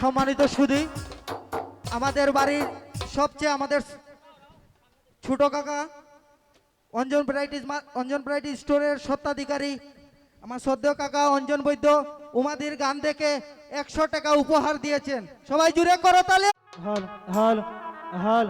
সম্মানিত সুদী, আমাদের বাড়ির সবচেয়ে আমাদের ছোট কাকা, অঞ্জন ভ্যারাইটিস অঞ্জন ভ্যারাইটি স্টোরের স্বত্বাধিকারী, আমার সদ্য কাকা অঞ্জন বৈদ্য, উমাদির গান দেখে একশো টাকা উপহার দিয়েছেন। সবাই জুড়ে করো তাহলে হল হল হল।